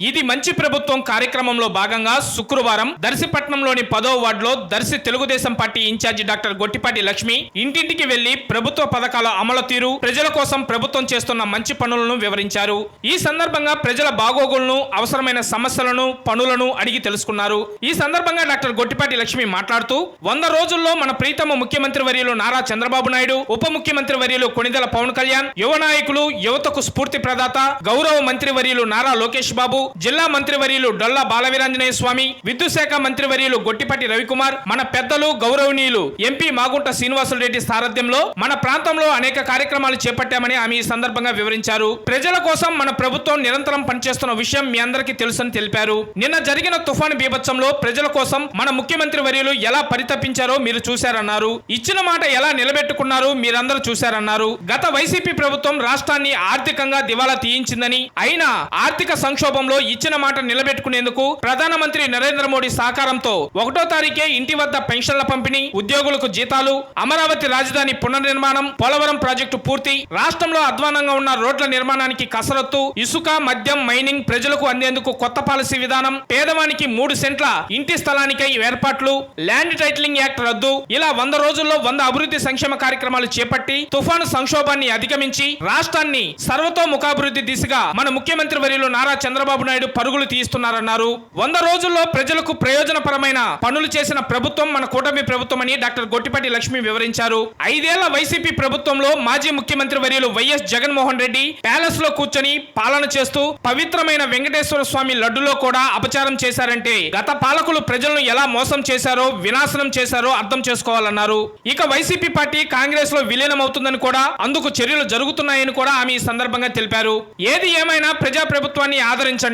ఇది మంచి ప్రభుత్వం కార్యక్రమంలో భాగంగా శుక్రవారం దర్శిపట్నంలోని పదో వార్డులో Darsi Telugu Desam party incharge doctor Gottipati Lakshmi ఇంటింటికి వెళ్ళి ప్రభుత్వ పథకాల అమలు తీరు ప్రజల కోసం ప్రభుత్వం చేస్తున్న మంచి పనులను వివరించారు. ఈ సందర్భంగా ప్రజల బాగోగులను అవసరమైన సమస్యలను పనులను అడిగి తెలుసుకున్నారు. ఈ సందర్భంగా డాక్టర్ గొట్టిపాటి లక్ష్మి మాట్లాడుతూ వంద రోజుల్లో మన ప్రీతమ ముఖ్యమంత్రి వర్యులు నారా చంద్రబాబు నాయుడు ఉప ముఖ్యమంత్రి వర్యులు కొణిదల పవన్ కళ్యాణ్ యువ నాయకులు యువతకు స్ఫూర్తి ప్రదాత గౌరవ మంత్రి వర్యులు నారా లోకేష్ బాబు జిల్లా మంత్రి వర్యులు డొల్లా బాలవీరాంజనేయ స్వామి విద్యుత్ శాఖ మంత్రి వర్యులు గొట్టిపాటి రవికుమార్ మన పెద్దలు గౌరవనీయులు ఎంపీ మాగుంట శ్రీనివాసులరెడ్డి సారథ్యంలో మన ప్రాంతంలో అనేక కార్యక్రమాలు చేపట్టామని ఆమె ఈ సందర్భంగా వివరించారు. ప్రజల కోసం మన ప్రభుత్వం నిరంతరం పనిచేస్తున్న విషయం మీ అందరికీ తెలుసని తెలిపారు. నిన్న జరిగిన తుఫాను బీభత్సంలో ప్రజల కోసం మన ముఖ్యమంత్రి వర్యులు ఎలా పరితపించారో మీరు చూశారన్నారు. ఇచ్చిన మాట ఎలా నిలబెట్టుకున్నారు మీరందరూ చూశారన్నారు. గత వైసీపీ ప్రభుత్వం రాష్ట్రాన్ని ఆర్థికంగా దివాలా తీయించిందని అయినా ఆర్థిక సంక్షోభంలో ఇచ్చిన మాట నిలబెట్టుకునేందుకు ప్రధానమంత్రి నరేంద్ర మోడీ సహకారంతో ఒకటో తారీఖే ఇంటి వద్ద పెన్షన్ల పంపిణీ ఉద్యోగులకు జీతాలు అమరావతి రాజధాని పునర్నిర్మాణం పోలవరం ప్రాజెక్టు పూర్తి రాష్ట్రంలో అధ్వానంగా ఉన్న రోడ్ల నిర్మాణానికి కసరత్తు ఇసుక మద్యం మైనింగ్ ప్రజలకు అందేందుకు కొత్త పాలసీ విధానం పేదవానికి మూడు సెంట్ల ఇంటి స్థలానికై ఏర్పాట్లు ల్యాండ్ టైటిలింగ్ యాక్ట్ రద్దు ఇలా వంద రోజుల్లో వంద అభివృద్ధి సంక్షేమ కార్యక్రమాలు చేపట్టి తుఫాను సంక్షోభాన్ని అధిగమించి రాష్ట్రాన్ని సర్వతోముఖాభివృద్ధి దిశగా మన ముఖ్యమంత్రి వర్యులు నారా చంద్రబాబు నాయుడు పరుగులు తీస్తున్నారన్నారు. వంద రోజుల్లో ప్రజలకు ప్రయోజనపరమైన పనులు చేసిన ప్రభుత్వం మన కూటమి ప్రభుత్వం అని డాక్టర్ గొట్టిపాటి లక్ష్మి వివరించారు. ఐదేళ్ళ వైసీపీ ప్రభుత్వంలో మాజీ ముఖ్యమంత్రి వర్యులు వైఎస్ జగన్మోహన్ రెడ్డి ప్యాలెస్లో కూర్చొని పాలన చేస్తూ పవిత్రమైన వెంకటేశ్వర స్వామి లడ్డులో కూడా అపచారం చేశారంటే గత పాలకులు ప్రజలను ఎలా మోసం చేశారో వినాశనం చేశారో అర్థం చేసుకోవాలన్నారు. ఇక వైసీపీ పార్టీ కాంగ్రెస్లో విలీనం అవుతుందని కూడా అందుకు చర్యలు జరుగుతున్నాయని కూడా ఆమె ఈ సందర్భంగా తెలిపారు. ఏది ఏమైనా ప్రజా ప్రభుత్వాన్ని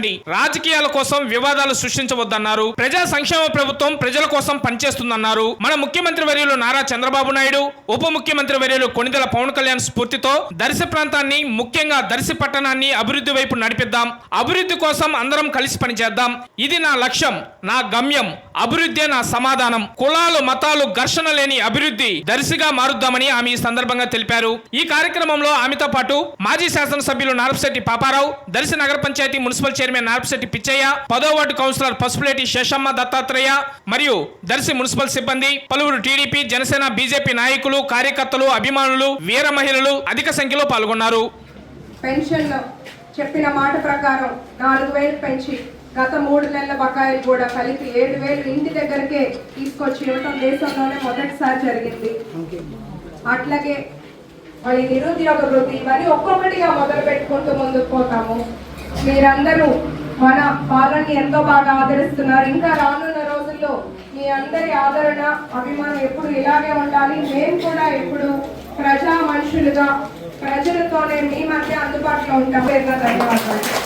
ఆదరించండి రాజకీయాల కోసం వివాదాలు సృష్టించవద్దన్నారు. ప్రజా సంక్షేమ ప్రభుత్వం ప్రజల కోసం పనిచేస్తుందన్నారు. మన ముఖ్యమంత్రి వర్యులు నారా చంద్రబాబు నాయుడు ఉప ముఖ్యమంత్రి వర్యులు కొణిదెల పవన్ కళ్యాణ్ స్ఫూర్తితో దర్శి ప్రాంతాన్ని ముఖ్యంగా దర్శి పట్టణాన్ని అభివృద్ధి వైపు నడిపిద్దాం. అభివృద్ధి కోసం అందరం కలిసి పనిచేద్దాం. ఇది నా లక్ష్యం నా గమ్యం. అభివృద్ధి నా సమాధానం. కులాలు మతాలు ఘర్షణ లేని అభివృద్ధి దర్శిగా మారుద్దామని ఆమె ఈ సందర్భంగా తెలిపారు. ఈ కార్యక్రమంలో ఆమెతో పాటు మాజీ శాసనసభ్యులు నారపశెట్టి పాపారావు దర్శి నగర పంచాయతీ మున్సిపల్ చైర్మన్ నారపశెట్టి పిచ్చయ్య పదో వార్డు కౌన్సిలర్ పసుపులేటి శేషమ్మ దత్తాత్రేయ మరియు దర్శి మున్సిపల్ సిబ్బంది పలువురు టీడీపీ జనసేన బీజేపీ నాయకులు కార్యకర్తలు అభిమానులు వీర మహిళలు అధిక సంఖ్యలో పాల్గొన్నారు. పెన్షన్ చెప్పిన మాట ప్రకారం నాలుగు వేలు పెంచి గత మూడు నెలల బకాయిలు కూడా కలిపి ఏడు వేలు ఇంటి దగ్గరకే తీసుకొచ్చి ఇవ్వటం దేశంలోనే మొదటిసారి జరిగింది. అట్లాగే మరి నిరుద్యోగ వృద్ధి ఇవన్నీ ఒక్కొక్కటిగా మొదలు పెట్టుకుంటూ ముందుకు పోతాము. మీరందరూ మన పాలనని ఎంతో బాగా ఆదరిస్తున్నారు. ఇంకా రానున్న రోజుల్లో మీ అందరి ఆదరణ అభిమానం ఎప్పుడు ఇలాగే ఉండాలి. మేము కూడా ఎప్పుడు ప్రజా మనుషులుగా ప్రజలతోనే మీ మధ్య అందుబాటులో ఉంటాం ధన్యవాదాలు.